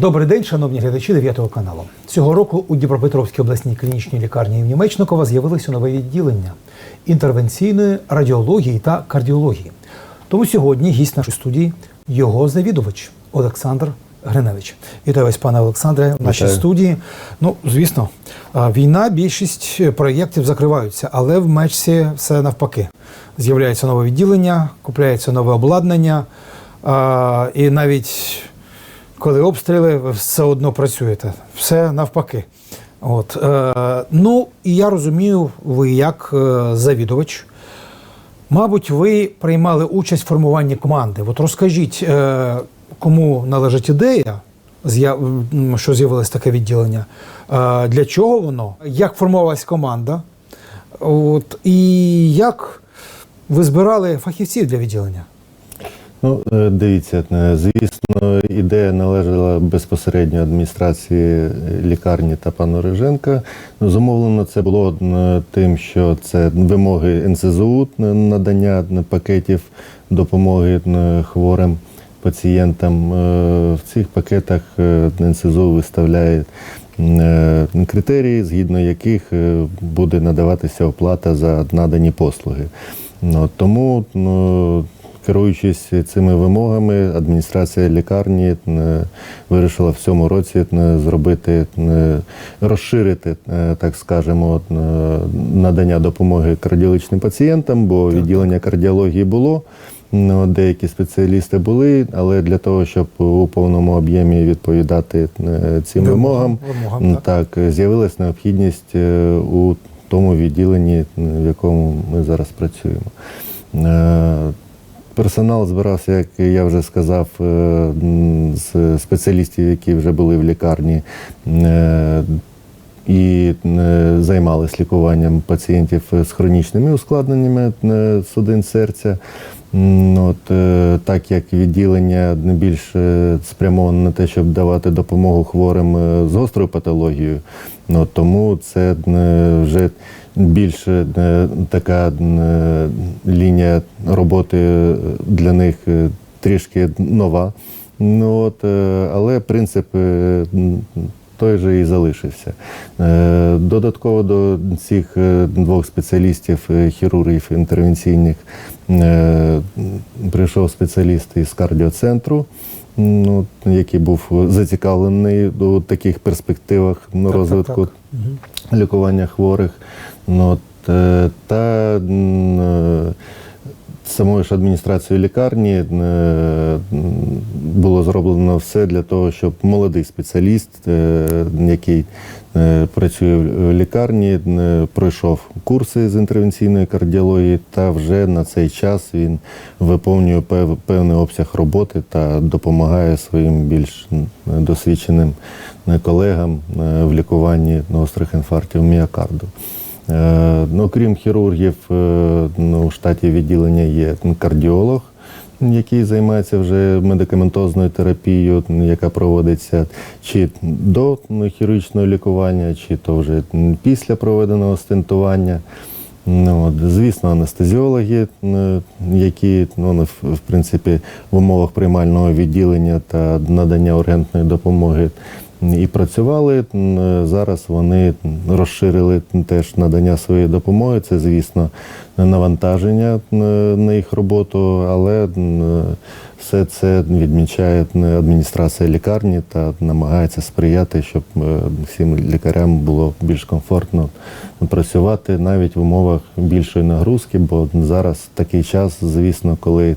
Добрий день, шановні глядачі 9 каналу. Цього року у Дніпропетровській обласній клінічній лікарні імені Мечникова з'явилося нове відділення інтервенційної радіології та кардіології. Тому сьогодні гість нашої студії його завідувач Олександр Гриневич. Вітаю вас, пане Олександре, в нашій Вітаю. студії. Ну, звісно, війна, більшість проєктів закриваються, але в мечці все навпаки. З'являється нове відділення, купляється нове обладнання, і навіть коли обстріли, ви все одно працюєте. Все навпаки. От, е, ну, і я розумію, ви як е, завідувач. Мабуть, ви приймали участь в формуванні команди. От розкажіть, е, кому належить ідея, що з'явилось таке відділення, е, для чого воно, як формувалась команда, от, і як ви збирали фахівців для відділення? Ну, е, дивіться, е, звісно, ідея належала безпосередньо адміністрації е, лікарні та пану Риженка. Ну, Зумовлено це було тим, що це вимоги НСЗУ надання пакетів допомоги хворим пацієнтам. В цих пакетах НСЗУ виставляє критерії, згідно яких буде надаватися оплата за надані послуги. Ну, Тому ну, Керуючись цими вимогами, адміністрація лікарні е, вирішила в цьому році е, зробити, е, розширити, так скажемо, надання допомоги кардіологічним пацієнтам, бо відділення кардіології було. Ну, Деякі спеціалісти були, але для того, щоб у повному об'ємі відповідати цим Вимогам, вимогам, вимогам, так, з'явилась необхідність у тому відділенні, в якому ми зараз працюємо. Персонал збирався, як я вже сказав, е, з спеціалістів, які вже були в лікарні е, і е, займалися лікуванням пацієнтів з хронічними ускладненнями судин серця. От, так як відділення більш е, спрямоване на те, щоб давати допомогу хворим з гострою патологією, ну, тому це вже більше е, така е, лінія роботи для них е, трішки нова. Ну, от, е, але принцип е, той же і залишився. Е, Додатково до цих е, двох спеціалістів, е, хірургів інтервенційних, е, прийшов спеціаліст із кардіоцентру, ну, який був зацікавлений у таких перспективах ну, Так, так, розвитку так. Мгм. лікування хворих. Ну, е, та е, самою ж адміністрацією лікарні е, було зроблено все для того, щоб молодий спеціаліст, який працює в лікарні, пройшов курси з інтервенційної кардіології, та вже на цей час він виповнює певний обсяг роботи та допомагає своїм більш досвідченим колегам в лікуванні гострих інфарктів міокарду. Е, Ну, крім хірургів, е, ну, у штаті відділення є кардіолог, який займається вже медикаментозною терапією, яка проводиться чи до ну, хірургічного лікування, чи то вже після проведеного стентування. Ну, звісно, анестезіологи, е, які ну, в в принципі в умовах приймального відділення та надання ургентної допомоги і працювали. Зараз вони розширили теж надання своєї допомоги. Це, звісно, навантаження е, на їх роботу, але все це відмічає адміністрація лікарні та намагається сприяти, щоб е, всім лікарям було більш комфортно працювати навіть в умовах більшої нагрузки, бо зараз такий час, звісно, коли е,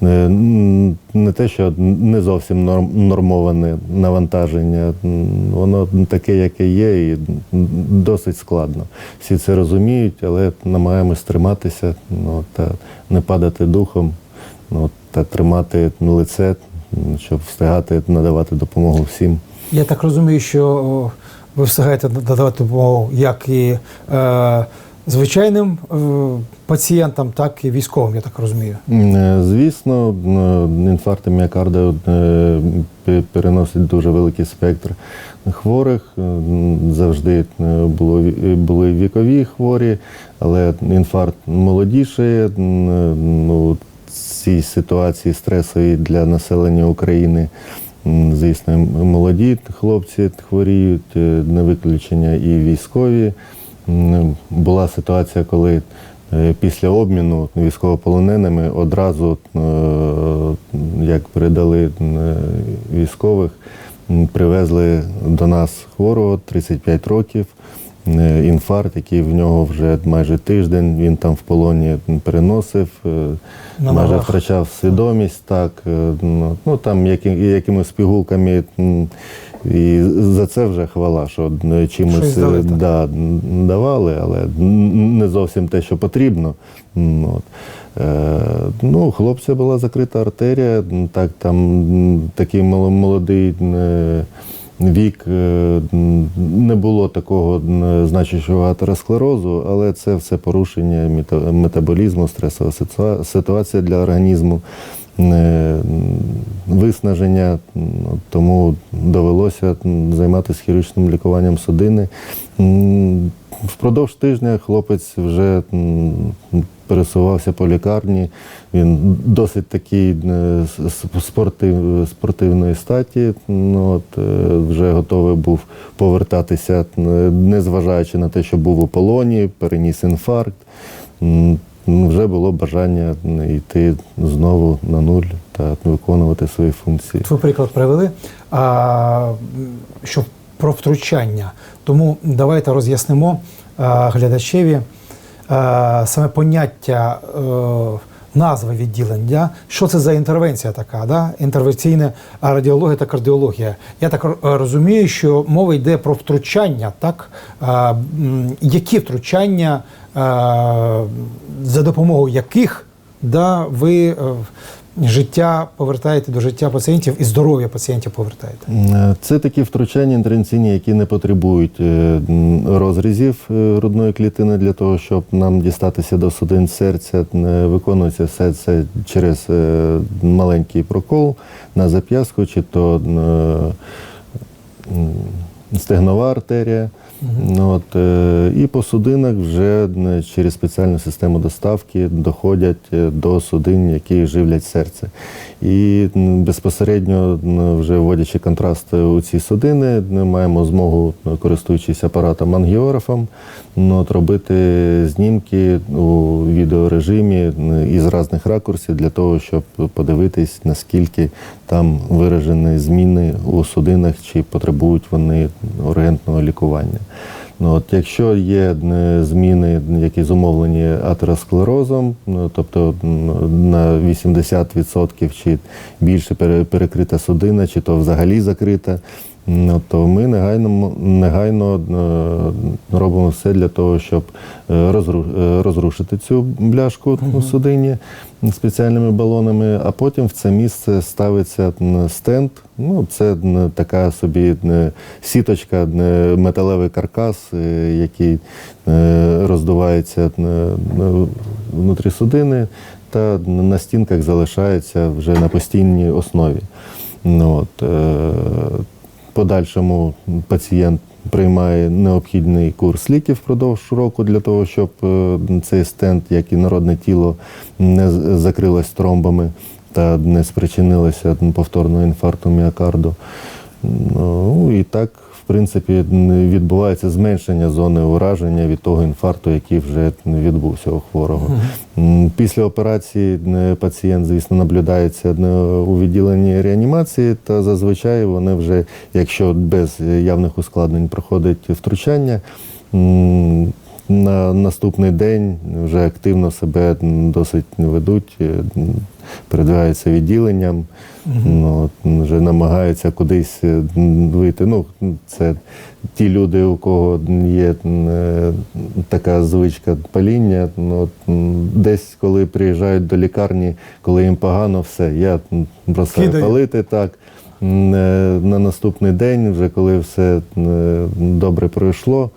не те, що не зовсім норм- нормоване навантаження, воно таке, яке є, і досить складно. Всі це розуміють, але намагаємось триматися ну, та не падати духом, ну, та тримати лице, щоб встигати надавати допомогу всім. Я так розумію, що ви встигаєте надавати допомогу як і е, звичайним е, пацієнтам, так і військовим, я так розумію. Е, Звісно, е, інфаркти міокарда переносить дуже великий спектр хворих. Завжди було, були вікові хворі, але інфаркт молодішає. Ну, цій ситуації стресовій для населення України звісно, молоді хлопці хворіють, не виключення і військові. Була ситуація, коли е, після обміну військовополоненими одразу, е, як передали е, військових, привезли до нас хворого 35 років. Інфаркт, який в нього вже майже тиждень, він там в полоні переносив, На майже втрачав свідомість, так, ну, ну там які, якимись пігулками. І за це вже хвала, що чимось Щось е, да, давали, але не зовсім те, що потрібно. От. Е, ну, хлопця була закрита артерія, так, там такий молодий е, вік, е, не було такого значущого атеросклерозу, але це все порушення метаболізму, стресова ситуація для організму. Виснаження, тому довелося займатися хірургічним лікуванням судини. Впродовж тижня хлопець вже пересувався по лікарні. Він досить такий е, спортив, спортивної статі. Ну, от, е, вже готовий був повертатися, незважаючи на те, що був у полоні, переніс інфаркт. Вже було бажання йти знову на нуль та виконувати свої функції. Твій приклад привели, а, що про втручання. Тому давайте роз'яснимо а, глядачеві а, саме поняття е, назви відділення. Що це за інтервенція така? Да? Інтервенційна радіологія та кардіологія. Я так розумію, що мова йде про втручання, так? Які втручання, за допомогою яких да, ви е, життя повертаєте до життя пацієнтів і здоров'я пацієнтів повертаєте. Е, Це такі втручання інтервенційні, які не потребують е, розрізів е, грудної клітини для того, щоб нам дістатися до судин серця. Виконується все це через маленький прокол на зап'ястку, чи то стегнова артерія. Ну, От, е, і по судинах вже е, через спеціальну систему доставки доходять е, до судин, які живлять серце. І безпосередньо, вже вводячи контраст у ці судини, ми маємо змогу, е, користуючись апаратом ангіографом, от, робити знімки у відеорежимі із різних ракурсів для того, щоб подивитись, наскільки там виражені зміни у судинах, чи потребують вони ургентного лікування. Ну, от, якщо є е, зміни, які зумовлені атеросклерозом, ну, тобто на 80% чи більше пере- перекрита судина, чи то взагалі закрита, то ми негайно, негайно е, робимо все для того, щоб е, е, розрушити цю бляшку у судині спеціальними балонами, а потім в це місце ставиться стенд. Ну, це така собі сіточка, металевий каркас, який роздувається внутрі судини, та на стінках залишається вже на постійній основі. Ну, от, подальшому пацієнт приймає необхідний курс ліків впродовж року для того, щоб е, цей стенд, як і народне тіло, не закрилось тромбами та не спричинилося повторного інфаркту міокарду. Ну і так, принципі, відбувається зменшення зони ураження від того інфаркту, який вже відбувся у хворого. Після операції е, пацієнт, звісно, наблюдається е, у відділенні реанімації, та зазвичай вони вже, якщо без явних ускладнень проходить втручання, на наступний день вже активно себе досить ведуть, е, передвигаються відділенням, ну, вже намагаються кудись е, вийти. Ну, це ті люди, у кого є е, така звичка паління, ну, десь коли приїжджають до лікарні, коли їм погано, все, я бросаю Кидаю. палити так. Е, На наступний день, вже коли все добре пройшло,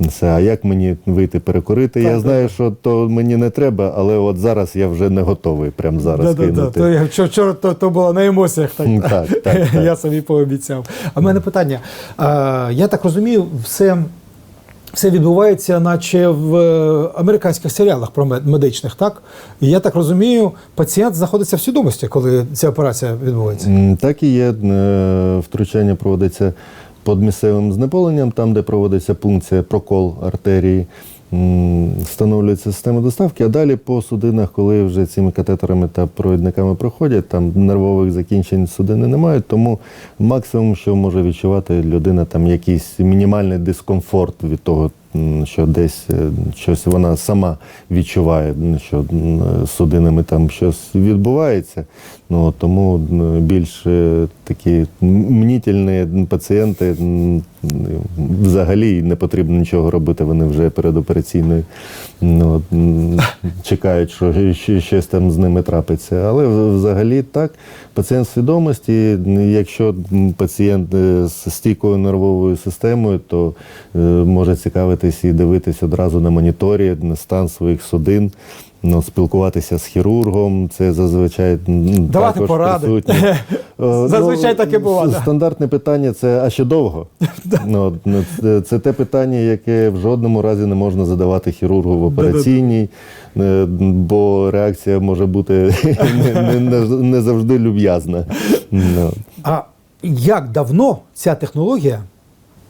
все, а як мені вийти перекурити? Я Так, знаю, що то мені не треба, але от зараз я вже не готовий прямо зараз Да-да-да. То вчора, то, то було на емоціях. Так, так, так, так. я собі пообіцяв. А в мене питання. А, я так розумію, все все відбувається, наче в е, американських серіалах про мед- медичних, так? І я так розумію, пацієнт знаходиться в свідомості, коли ця операція відбувається. Так і є. Е, Втручання проводиться під місцевим знеполенням, там, де проводиться пункція, прокол артерії. Встановлюється система доставки, а далі по судинах, коли вже цими катетерами та провідниками проходять, там нервових закінчень судини немає, тому максимум, що може відчувати людина, там якийсь мінімальний дискомфорт від того, що десь е, щось вона сама відчуває, що судинами там щось відбувається. Ну, тому більш такі мнітельні пацієнти взагалі не потрібно нічого робити. Вони вже передопераційно ну, чекають, що щось там з ними трапиться. Але взагалі так, пацієнт свідомості, якщо пацієнт е, з стійкою нервовою системою, то е, може цікавитись і дивитись одразу на моніторі на стан своїх судин. Ну, спілкуватися з хірургом, це зазвичай Давати також поради. присутнє. Е, Зазвичай таке буває. Стандартне питання це а ще довго? ну, ну, це, це те питання, яке в жодному разі не можна задавати хірургу в операційній, е, бо реакція може бути не, не, не, не завжди люб'язна. Ну, А як давно ця технологія,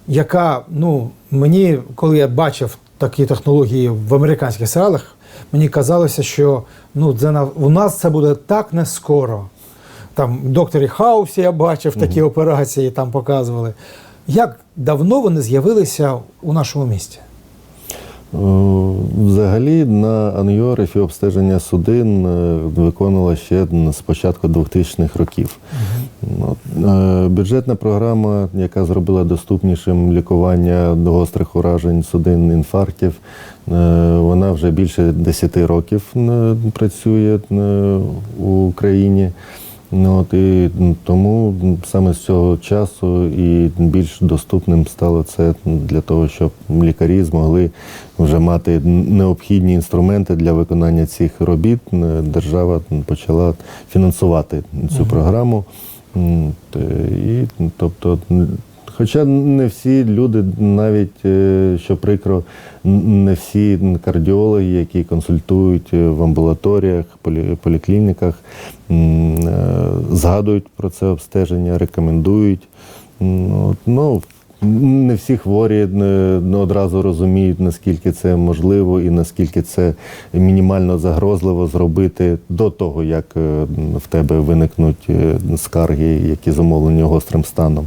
яка, ну, мені, коли я бачив такі технології в американських серіалах, мені казалося, що ну, це на, у нас це буде так не скоро. Там в докторі Хаусі я бачив такі операції, там показували. Як давно вони з'явилися у нашому місті? Е, Взагалі на ангіографі обстеження судин е, виконувала ще з початку 2000-х років. Е, Бюджетна програма, яка зробила доступнішим лікування до гострих уражень судин, інфарктів, вона вже більше 10 років працює у Україні. Ну, от, і тому саме з цього часу і більш доступним стало це для того, щоб лікарі змогли вже мати необхідні інструменти для виконання цих робіт. Держава почала фінансувати цю програму. І, тобто, Хоча не всі люди, навіть е, що прикро, не всі кардіологи, які консультують е, в амбулаторіях, поліклініках, е, згадують про це обстеження, рекомендують. Ну, не всі хворі не одразу розуміють, наскільки це можливо і наскільки це мінімально загрозливо зробити до того, як в тебе виникнуть скарги, які зумовлені гострим станом.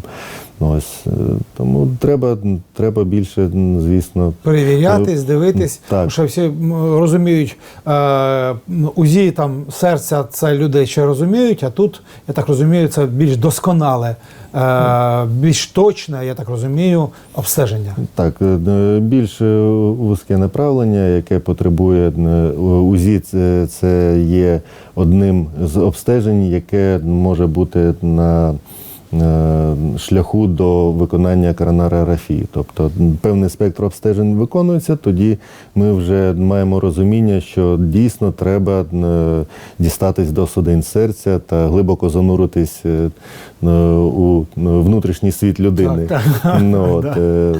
Ну, Ось, е, тому треба, треба більше, звісно, Перевірятись, дивитись, Так. Що всі розуміють, е, УЗІ там серця це люди ще розуміють, а тут, я так розумію, це більш досконале, е, більш точне, я так розумію, обстеження. Так, е, більш е, вузьке направлення, яке потребує е, УЗІ, це, це є одним з обстежень, яке може бути на е, шляху до виконання коронарографії. Тобто певний спектр обстежень виконується, тоді ми вже маємо розуміння, що дійсно треба е, дістатись до судин серця та глибоко зануритись е, е, у внутрішній світ людини. Так, Ну, от, Да. е,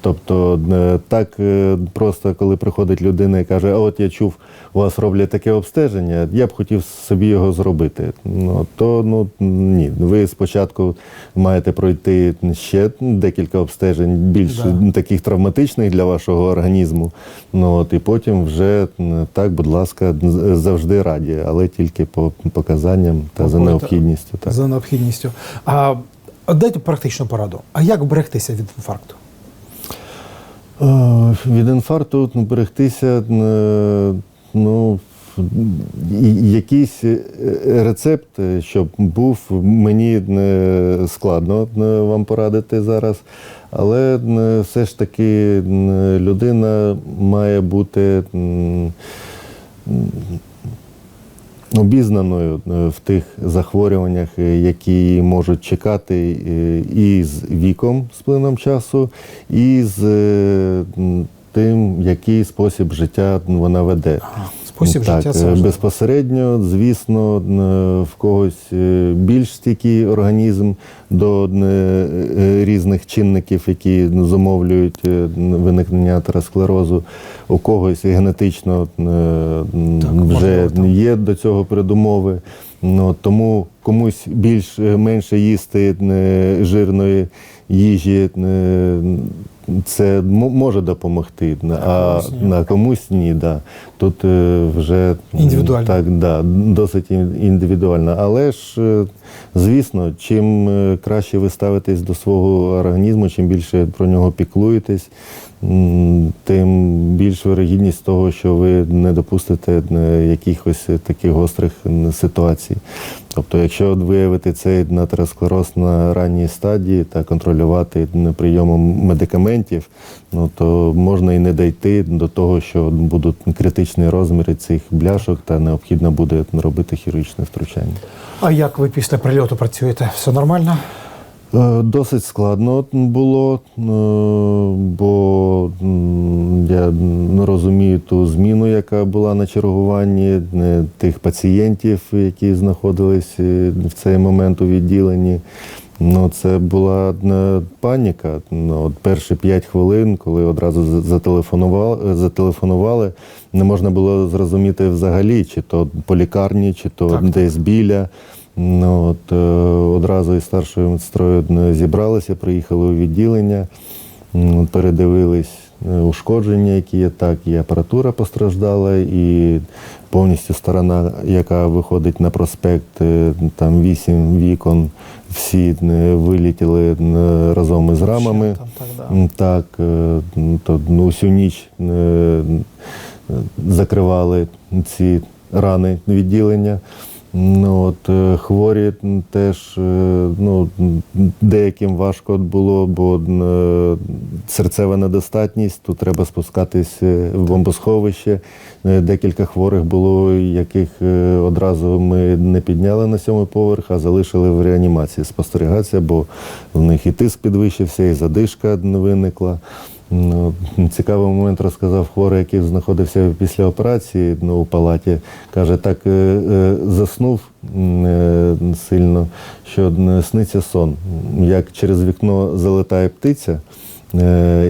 Тобто е, так е, просто, коли приходить людина і каже, а от я чув, у вас роблять таке обстеження, я б хотів собі його зробити. Ну, то ну, ні, ви спочатку маєте пройти ще декілька обстежень, більш Да. таких травматичних для вашого організму. Ну, от, і потім вже так, будь ласка, завжди раді, але тільки по показанням та за необхідністю. Так. Необхідністю. А дайте практичну пораду. А як берегтися від інфаркту? Е, Від інфаркту ну, берегтися, е, ну, якийсь е, рецепт, щоб був, мені складно вам порадити зараз. Але все ж таки людина має бути обізнаною е, в тих захворюваннях, е, які можуть чекати е, і з віком, з плином часу, і з тим, який спосіб життя вона веде. Спосіб так, життя це безпосередньо, звісно, е, в когось е, більш стійкий організм до е, різних чинників, які зумовлюють виникнення атеросклерозу, у когось генетично е, вже можливо, є до цього передумови. Ну, тому комусь більш менше їсти жирної їжі. Це може допомогти, а комусь ні. на комусь ні. Да. Тут е, вже Індивідуально. Так, да, досить індивідуально. Але ж, е, звісно, чим е, краще ви ставитесь до свого організму, чим більше про нього піклуєтесь, тим більш вирогідність того, що ви не допустите е, якихось таких гострих ситуацій. Тобто, якщо виявити цей атеросклероз на ранній стадії та контролювати прийомом медикаментів, ну то можна і не дійти до того, що будуть критичні розміри цих бляшок, та необхідно буде робити хірургічне втручання. А як ви після прильоту працюєте? Все нормально? Е, Досить складно було, е, бо я не розумію ту зміну, яка була на чергуванні е, тих пацієнтів, які знаходились в цей момент у відділенні. Ну, це була паніка. Ну, от перші п'ять хвилин, коли одразу зателефонували, зателефонували, не можна було зрозуміти взагалі, чи то по лікарні, чи то Так. десь біля. Ну, от, е, одразу із старшою медсестрою зібралися, приїхали у відділення, передивились е, ушкодження, які є так, і апаратура постраждала, і повністю сторона, яка виходить на проспект, е, там вісім вікон, всі вилітіли разом із рамами. Там, так, да. Так, то ну, всю ніч закривали ці рани відділення. Ну, от, е, хворі теж е, ну, деяким важко було, бо е, серцева недостатність, тут треба спускатись в бомбосховище. Декілька хворих було, яких одразу ми не підняли на сьомий поверх, а залишили в реанімації спостерігатися, бо в них і тиск підвищився, і задишка виникла. Ну, цікавий момент розказав хворий, який знаходився після операції ну, у палаті. Каже, так е, е, заснув е, сильно, що сниться сон. Як через вікно залетає птиця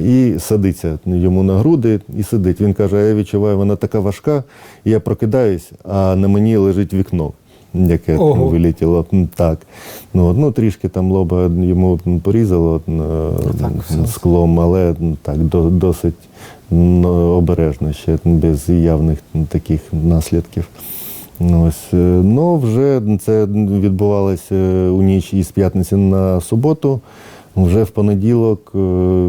і садиться йому на груди і сидить. Він каже, я відчуваю, вона така важка, і я прокидаюсь, а на мені лежить вікно. Яке Ого. ну, вилетіло так. Ну, ну, трішки там лоба йому порізало е, так, склом, але так, до, досить м, обережно, ще без явних таких наслідків. Ну, Ось, е, ну, вже це відбувалося у ніч із п'ятниці на суботу. Вже в понеділок е,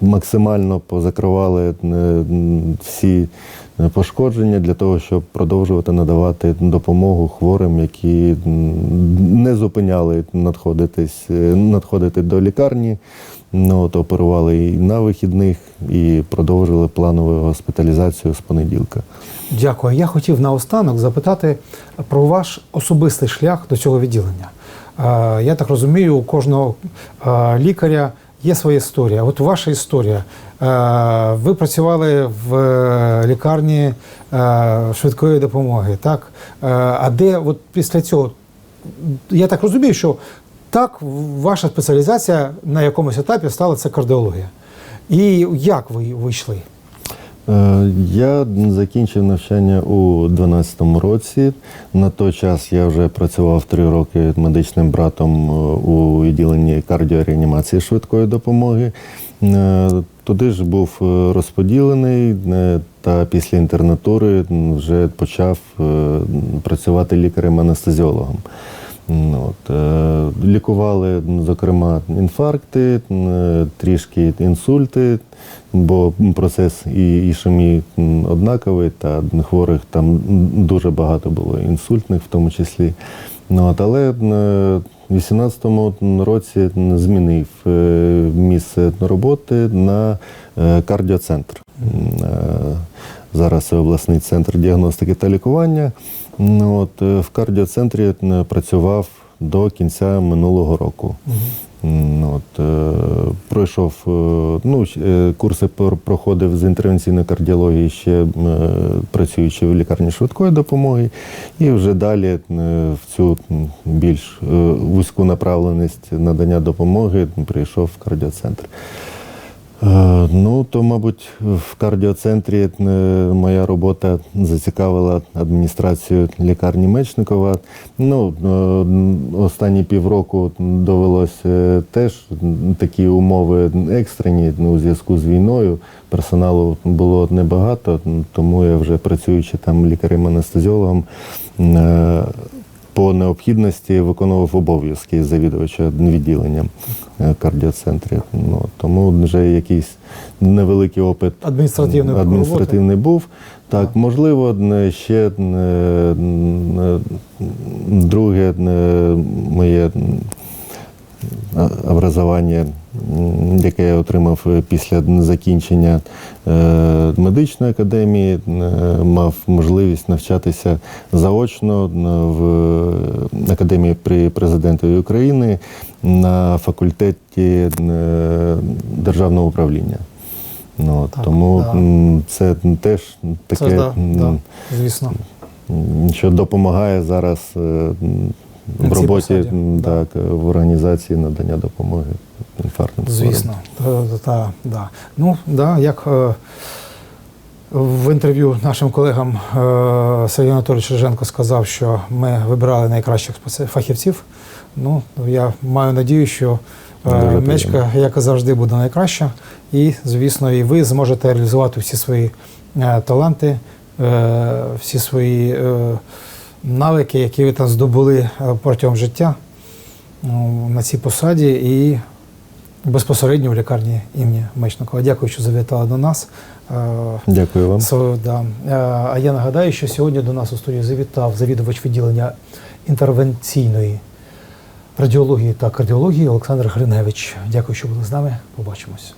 максимально позакривали е, всі е, пошкодження для того, щоб продовжувати надавати допомогу хворим, які не зупиняли надходитись, е, надходити до лікарні. Ну, от, оперували і на вихідних, і продовжили планову госпіталізацію з понеділка. Дякую. Я хотів наостанок запитати про ваш особистий шлях до цього відділення. Е, Я так розумію, у кожного е, лікаря є своя історія. От ваша історія. Е, Ви працювали в е, лікарні е, швидкої допомоги, так? А де от після цього? Я так розумію, що так, ваша спеціалізація на якомусь етапі стала це кардіологія. І як ви вийшли? Я закінчив навчання у 2012 році. На той час я вже працював три роки медичним братом у відділенні кардіореанімації швидкої допомоги. Туди ж був е, розподілений е, та після інтернатури вже почав е, працювати лікарем-анестезіологом. От, лікували, зокрема, інфаркти, трішки інсульти, бо процес і ішемії однаковий, та хворих там дуже багато було інсультних в тому числі. Ну, от, але в 2018 році змінив е, місце роботи на е, кардіоцентр. Е, Зараз це обласний центр діагностики та лікування. От, в кардіоцентрі працював до кінця минулого року. М, От, е, пройшов е, ну, е, курси проходив з інтервенційної кардіології, ще працюючи в лікарні швидкої допомоги, і вже далі в цю більш вузьку направленість надання допомоги прийшов в кардіоцентр. Е, Ну, то, мабуть, в кардіоцентрі моя робота зацікавила адміністрацію лікарні Мечникова. Ну, е, останні півроку довелося теж такі умови екстрені ну, у зв'язку з війною. Персоналу було небагато, тому я вже працюючи там лікарем-анестезіологом. е, По необхідності виконував обов'язки завідувача відділенням е, кардіоцентрі. Ну, тому вже якийсь невеликий опит адміністративний, адміністративний був. Так, можливо, ще е, е, друге е, моє а- образування, яке я отримав е, після закінчення е, медичної академії, е, мав можливість навчатися заочно в академії при президентові України на факультеті державного управління. Ну, Так, тому да. це теж таке, Це да, да, звісно. що допомагає зараз в роботі посаді, так, в організації надання допомоги інфарктним хворим. Звісно, Е, та, да. Ну, да, як е, в інтерв'ю нашим колегам е, Сергій Анатолійович Риженко сказав, що ми вибирали найкращих фахівців. Ну, я маю надію, що е, мечка, як і завжди, буде найкраща. І, звісно, і ви зможете реалізувати всі свої е, таланти, е, всі свої е, навики, які ви там здобули е, протягом життя ну, на цій посаді і безпосередньо в лікарні імені Мечникова. Дякую, що завітали до нас. Е, Дякую вам. со- да. Е, А я нагадаю, що сьогодні до нас у студії завітав завідувач відділення інтервенційної радіології та кардіології Олександр Гриневич. Дякую, що були з нами. Побачимось.